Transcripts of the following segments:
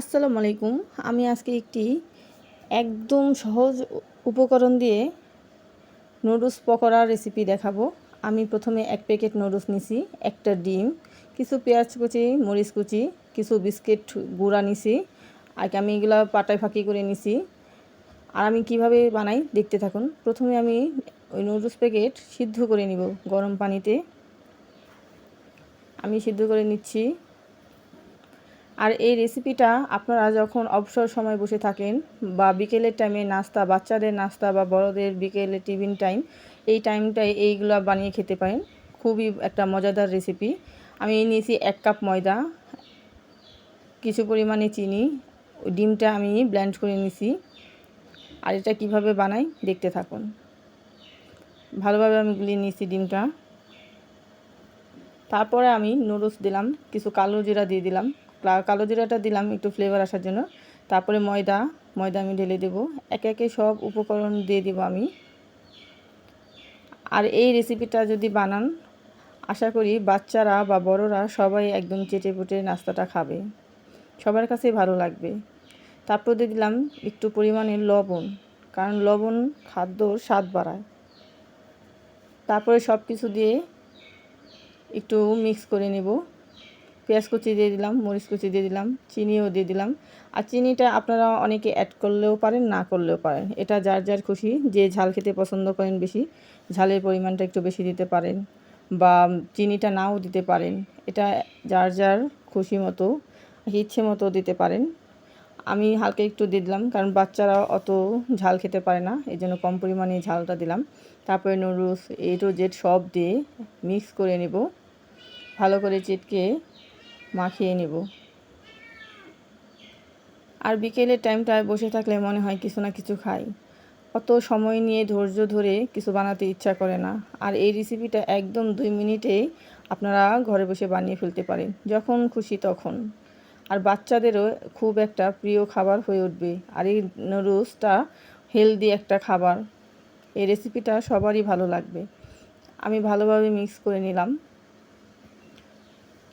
আসসালামু আলাইকুম। আমি আজকে একটি একদম সহজ উপকরণ দিয়ে নুডলস পকোড়া রেসিপি দেখাবো। আমি প্রথমে এক প্যাকেট নুডলস নিছি, একটা ডিম, কিছু পেঁয়াজ কুচি, মরিচ কুচি, কিছু বিস্কিট গুঁড়া নিছি, আর আমি এগুলো পাটায় ফাঁকি করে নিছি। আর আমি কীভাবে বানাই দেখতে থাকুন। প্রথমে আমি ওই নুডলস প্যাকেট সিদ্ধ করে নিব গরম পানিতে। আমি সিদ্ধ করে নিচ্ছি। আর এই রেসিপিটা আপনারা যখন অবসর সময় বসে থাকেন বা বিকেলের টাইমে নাস্তা, বাচ্চাদের নাস্তা বা বড়দের বিকেলে টিফিন টাইম এই টাইমটায় এইগুলো বানিয়ে খেতে পারেন। খুবই একটা মজাদার রেসিপি আমি নিয়েছি এক কাপ ময়দা, কিছু পরিমাণে চিনি, ডিমটা আমি ব্ল্যান্ড করে নিছি আর এটা কীভাবে বানাই দেখতে থাকুন। ভালোভাবে আমি গুলিয়ে নিয়েছি ডিমটা। তারপরে আমি নুডলস দিলাম, কিছু কালো জিরা দিয়ে দিলাম। কালো জিরাটা দিলাম একটু ফ্লেভার আসার জন্য। তারপরে ময়দা ময়দা আমি ঢেলে দেবো। একে একে সব উপকরণ দিয়ে দেবো আমি। আর এই রেসিপিটা যদি বানান, আশা করি বাচ্চারা বা বড়রা সবাই একদম চেটে পুটে নাস্তাটা খাবে। সবার কাছেই ভালো লাগবে। তারপর দিয়ে দিলাম একটু পরিমাণে লবণ, কারণ লবণ খাদ্যর স্বাদ বাড়ায়। তারপরে সব কিছু দিয়ে একটু মিক্স করে নেব। পেঁয়াজ কুচি দিয়ে দিলাম, মরিচ কুচি দিয়ে দিলাম, চিনিও দিয়ে দিলাম। আর চিনিটা আপনারা অনেকে অ্যাড করলেও পারেন, না করলেও পারেন। এটা যার যার খুশি, যে ঝাল খেতে পছন্দ করেন বেশি, ঝালের পরিমাণটা একটু বেশি দিতে পারেন বা চিনিটা নাও দিতে পারেন। এটা যার যার খুশি মতো, ইচ্ছে মতো দিতে পারেন। আমি হালকা একটু দিয়ে দিলাম, কারণ বাচ্চারা অত ঝাল খেতে পারে না, এই জন্য কম পরিমাণে ঝালটা দিলাম। তারপরে নুডলস, এ টু জেড সব দিয়ে মিক্স করে নেব। ভালো করে চিটকে মাখিয়ে নেব। আর বিকেলের টাইমটায় বসে থাকলে মনে হয় কিছু না কিছু খাই। অত সময় নিয়ে ধৈর্য ধরে কিছু বানাতে ইচ্ছা করে না। আর এই রেসিপিটা একদম দুই মিনিটেই আপনারা ঘরে বসে বানিয়ে ফেলতে পারেন, যখন খুশি তখন। আর বাচ্চাদেরও খুব একটা প্রিয় খাবার হয়ে উঠবে। আর এই নুডলসটা হেলদি একটা খাবার। এই রেসিপিটা সবারই ভালো লাগবে। আমি ভালোভাবে মিক্স করে নিলাম।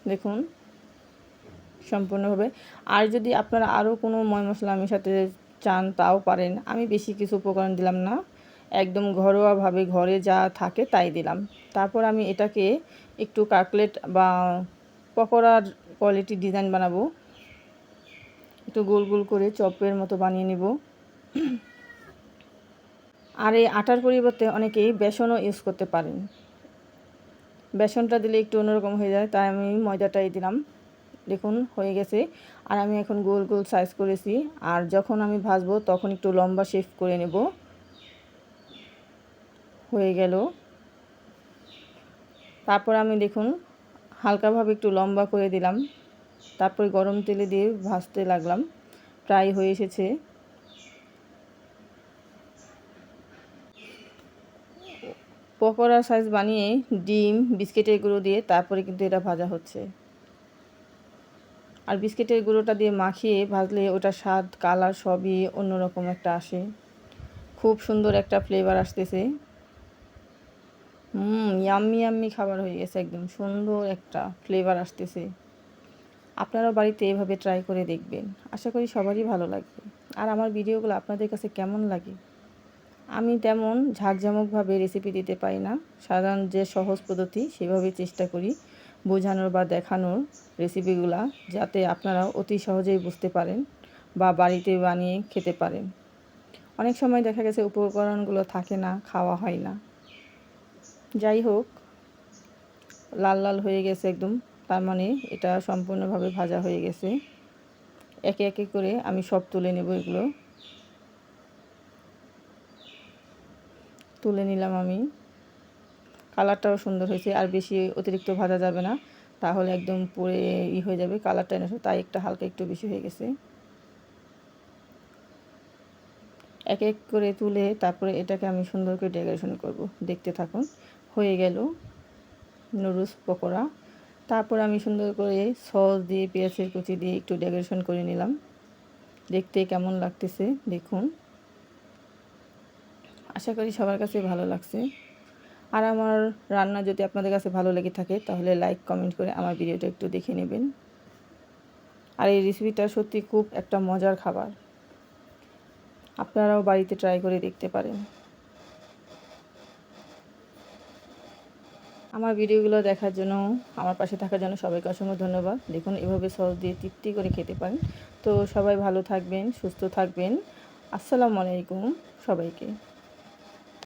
দেখুন। সম্পূর্ণভাবে। আর যদি আপনারা আরও কোনো ময় মশলা সাথে চান, তাও পারেন। আমি বেশি কিছু উপকরণ দিলাম না। একদম ঘরোয়াভাবে ঘরে যা থাকে তাই দিলাম। তারপর আমি এটাকে একটু কাকলেট বা পকোড়ার কোয়ালিটি ডিজাইন বানাবো। একটু গোল গোল করে চপের মতো বানিয়ে নেব। আর এই আটার পরিবর্তে অনেকেই বেসনও ইউজ করতে পারেন। বেসনটা দিলে একটু অন্যরকম হয়ে যায়, তাই আমি ময়দাটাই দিলাম। দেখুন, হয়ে গেছে। আর আমি এখন গোল গোল সাইজ করেছি। আর যখন আমি ভাজবো, তখন একটু লম্বা শেফ করে নেব। হয়ে গেল। তারপর আমি দেখুন, হালকাভাবে একটু লম্বা করে দিলাম। তারপরে গরম তেলে দিয়ে ভাজতে লাগলাম। প্রায় হয়ে এসেছে। পকোড়া সাইজ বানিয়ে ডিম, বিস্কিটের গুঁড়ো দিয়ে তারপরে কিন্তু এটা ভাজা হচ্ছে। আর বিস্কিটের গুঁড়োটা দিয়ে মাখিয়ে ভাজলে ওটা স্বাদ, কালার সবই অন্যরকম একটা আসে। খুব সুন্দর একটা ফ্লেভার আসতেছে। হুম ইয়াম্মি ইয়াম্মি খাবার হয়ে গেছে একদম। সুন্দর একটা ফ্লেভার আসতেছে। আপনারাও বাড়িতে এভাবে ট্রাই করে দেখবেন। আশা করি সবারই ভালো লাগবে। আর আমার ভিডিওগুলো আপনাদের কাছে কেমন লাগে? আমি তেমন ঝাঁকঝামকভাবে রেসিপি দিতে পারি না। সাধারণ যে সহজ পদ্ধতি, সেভাবে চেষ্টা করি। বোঝানোর বা দেখানোর রেসিপিগুলা যাতে আপনারা অতি সহজেই বুঝতে পারেন বা বাড়িতে বানিয়ে খেতে পারেন। অনেক সময় দেখা গেছে উপকরণগুলো থাকে না, খাওয়া হয় না। যাই হোক, লাল লাল হয়ে গেছে একদম, তার মানে এটা সম্পূর্ণভাবে ভাজা হয়ে গেছে। একে একে করে আমি সব তুলে নেব এগুলো। তুলে নিলাম আমি। কালারটাও সুন্দর হয়েছে, আর বেশি অতিরিক্ত ভাজা যাবে না। তাহলে একদম পুরে ই হয়ে যাবে কালারটা এনে তাই একটা হালকা একটু বেশি হয়ে গেছে। এক এক করে তুলে তারপরে এটাকে আমি সুন্দর করে ডেকোরেশন করব। দেখতে থাকুন, হয়ে গেল নুডলস পকোড়া। তারপর আমি সুন্দর করে সস দিয়ে, পেঁয়াজের কুচি দিয়ে একটু ডেকোরেশন করে নিলাম। দেখতে কেমন লাগতেছে, দেখুন। আশা করি সবার কাছে ভালো লাগছে। আর আমার রান্না যদি আপনাদের কাছে ভালো লেগে থাকে, তাহলে লাইক কমেন্ট করে আমার ভিডিওটা একটু দেখে নেবেন। আর এই রেসিপিটা সত্যি খুব একটা মজার খাবার। আপনারাও বাড়িতে ট্রাই করে দেখতে পারেন। আমার ভিডিওগুলো দেখার জন্য, আমার পাশে থাকার জন্য সবাইকে অসংখ্য ধন্যবাদ। দেখুন, এভাবে সস দিয়ে তৃপ্তি করে খেতে পারেন। তো সবাই ভালো থাকবেন, সুস্থ থাকবেন। আসসালামু আলাইকুম সবাইকে।